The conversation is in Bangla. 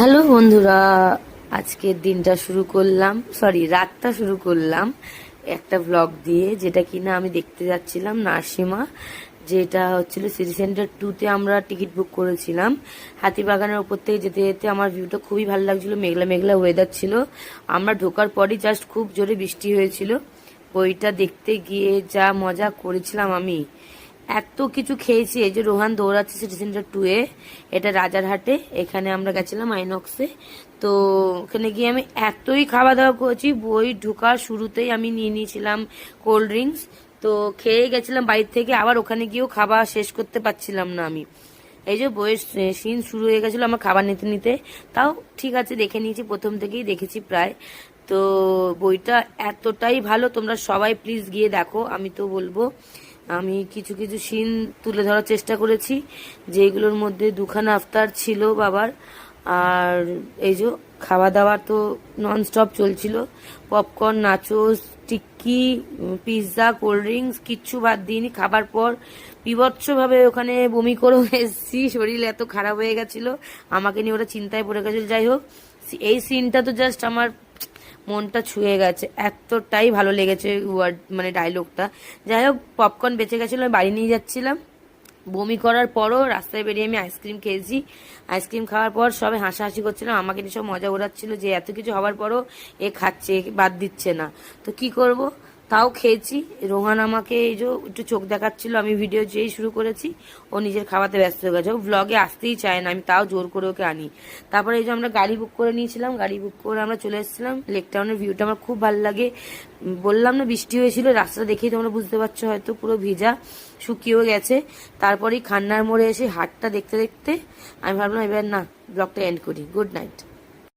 হ্যালো বন্ধুরা, আজকের দিনটা শুরু করলাম সরি রাতটা শুরু করলাম একটা ব্লগ দিয়ে, যেটা কিনা আমি দেখতে যাচ্ছিলাম নার্সিমা যেটা হচ্ছিল সিটি সেন্টার টুতে আমরা টিকিট বুক করেছিলাম। হাতিবাগানের ওপর থেকে যেতে যেতে আমার ভিউটা খুবই ভালো লাগছিল, মেঘলা মেঘলা ওয়েদার ছিল। আমরা ঢোকার পরই জাস্ট খুব জোরে বৃষ্টি হয়েছিল। বইটা দেখতে গিয়ে যা মজা করেছিলাম আমি এত কিছু খেয়েছি, এই যে রোহান দৌড়াচ্ছে সিটি সেন্টার টু এ এটা রাজারহাটে এখানে আমরা গেছিলাম আইনক্সে তো ওখানে গিয়ে আমি এতই খাওয়া দাওয়া করেছি, বই ঢোকার শুরুতেই আমি নিয়ে নিয়েছিলাম কোল্ড ড্রিঙ্কস তো খেয়ে গেছিলাম বাইরে থেকে, আবার ওখানে গিয়েও খাবার শেষ করতে পারছিলাম না আমি। এই যে বইয়ের সিন শুরু হয়ে গেছিল আমার খাবার নিতে নিতে, তাও ঠিক আছে, দেখে নিয়েছি, প্রথম থেকেই দেখেছি প্রায়। তো বইটা এতটাই ভালো, তোমরা সবাই প্লিজ গিয়ে দেখো, আমি তো বলব। আমি কিছু কিছু সিন তুলে ধরার চেষ্টা করেছি, যেগুলোর মধ্যে দুখানা আফতার ছিল বাবার, আর এই যে খাওয়া দাওয়া তো নন স্টপ চলছিল। Popcorn, nachos, tikki, pizza, cold drinks, কিচ্ছু বাদ দিইনি। খাবার পর বিভৎসভাবে ওখানে বমি করেও এসেছি, শরীর এত খারাপ হয়ে গেছিল, আমাকে নিয়ে ওরা চিন্তায় পড়ে গেছিল। যাই হোক, এই সিনটা তো জাস্ট আমার মনটা ছুঁয়ে গেছে। এতটাই ভালো লেগেছে ওয়ার্ড মানে ডায়লগটা যাই হোক পপকর্ন বেঁচে গেছিল, আমি বাড়ি নিয়ে যাচ্ছিলাম। বমি করার পরও রাস্তায় বেরিয়ে আমি আইসক্রিম খেয়েছি। আইসক্রিম খাওয়ার পর সবাই হাসাহাসি করছিলাম আমাকে নিয়ে সব মজা ওড়াচ্ছিল যে এত কিছু হওয়ার পরও এ খাচ্ছে বাদ দিচ্ছে না। তো কি করব? তাও খেয়েছি। রোহান আমাকে এই যে একটু চোখ দেখাচ্ছিল, আমি ভিডিও যেই শুরু করেছি, ও নিজের খাওয়াতে ব্যস্ত হয়ে গেছে। ও ব্লগে আসতেই চায় না, আমি তাও জোর করে ওকে আনি। তারপরে এই যে আমরা গাড়ি বুক করে নিয়েছিলাম, গাড়ি বুক করে আমরা চলে এসেছিলাম। লেক টাউনের ভিউটা আমার খুব ভালো লাগে। বললাম না বৃষ্টি হয়েছিল রাস্তা দেখেই তোমরা বুঝতে পারছ হয়তো, পুরো ভিজা, শুকিয়েও গেছে। তারপরেই খান্নার মোড়ে এসে হাটটা দেখতে দেখতে আমি ভাবলাম, এবার না ব্লগটা এন্ড করি। Good night